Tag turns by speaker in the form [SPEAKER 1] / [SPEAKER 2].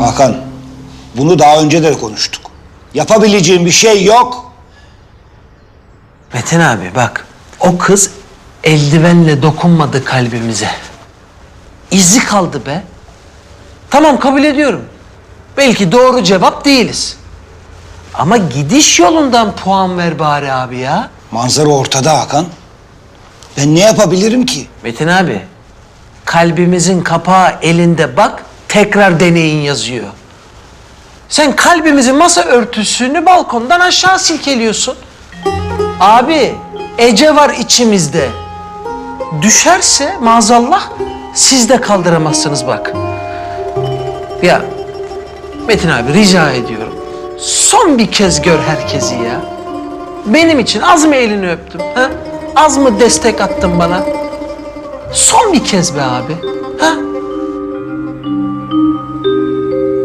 [SPEAKER 1] Hakan, bunu daha önce de konuştuk. Yapabileceğim bir şey yok.
[SPEAKER 2] Metin abi bak o kız eldivenle dokunmadı kalbimize. İzi kaldı be. Tamam kabul ediyorum. Belki doğru cevap değiliz. Ama gidiş yolundan puan ver bari abi ya.
[SPEAKER 1] Manzara ortada Hakan. Ben ne yapabilirim ki?
[SPEAKER 2] Metin abi kalbimizin kapağı elinde bak tekrar deneyin yazıyor. Sen kalbimizin masa örtüsünü balkondan aşağı silkeliyorsun. Abi Ece var içimizde. Düşerse maazallah siz de kaldıramazsınız bak. Ya Metin abi rica ediyorum. Son bir kez gör herkesi ya. Benim için az mı elini öptüm? Ha? Az mı destek attın bana? Son bir kez be abi.